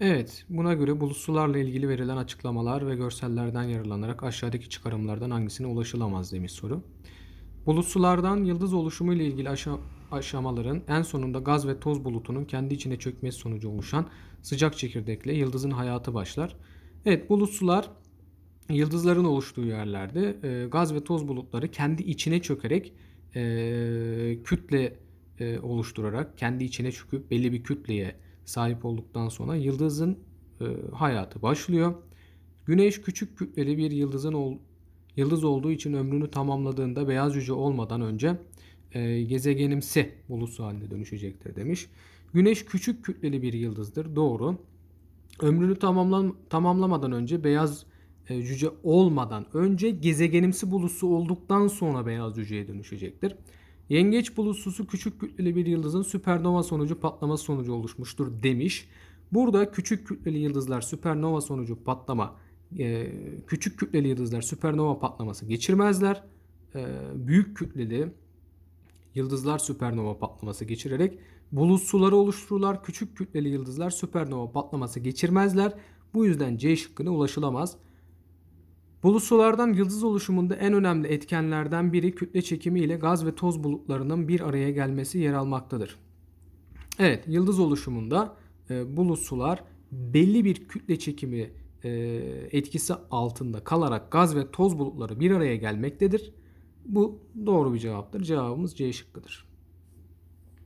Evet, buna göre bulutsularla ilgili verilen açıklamalar ve görsellerden yararlanarak aşağıdaki çıkarımlardan hangisine ulaşılamaz demiş soru. Bulutsulardan yıldız oluşumu ile ilgili aşa- aşamaların en sonunda gaz ve toz bulutunun kendi içine çökmesi sonucu oluşan sıcak çekirdekle yıldızın hayatı başlar. Evet, bulutsular yıldızların oluştuğu yerlerde e, gaz ve toz bulutları kendi içine çökerek e, kütle e, oluşturarak kendi içine çöküp belli bir kütleye sahip olduktan sonra yıldızın e, hayatı başlıyor. Güneş küçük kütleli bir yıldızın ol, yıldız olduğu için ömrünü tamamladığında beyaz cüce olmadan önce e, gezegenimsi bulutsu haline dönüşecektir demiş. Güneş küçük kütleli bir yıldızdır. Doğru. Ömrünü tamamlan, tamamlamadan önce beyaz e, cüce olmadan önce gezegenimsi bulutsu olduktan sonra beyaz cüceye dönüşecektir. Yengeç bulutsusu küçük kütleli bir yıldızın süpernova sonucu patlaması sonucu oluşmuştur demiş. Burada küçük kütleli yıldızlar süpernova sonucu patlama, e, küçük kütleli yıldızlar süpernova patlaması geçirmezler. E, büyük kütleli yıldızlar süpernova patlaması geçirerek bulutsuları oluştururlar. Küçük kütleli yıldızlar süpernova patlaması geçirmezler. Bu yüzden C şıkkına ulaşılamaz. Bulutsulardan yıldız oluşumunda en önemli etkenlerden biri kütle çekimi ile gaz ve toz bulutlarının bir araya gelmesi yer almaktadır. Evet, yıldız oluşumunda e, bulutsular belli bir kütle çekimi e, etkisi altında kalarak gaz ve toz bulutları bir araya gelmektedir. Bu doğru bir cevaptır. Cevabımız C şıkkıdır.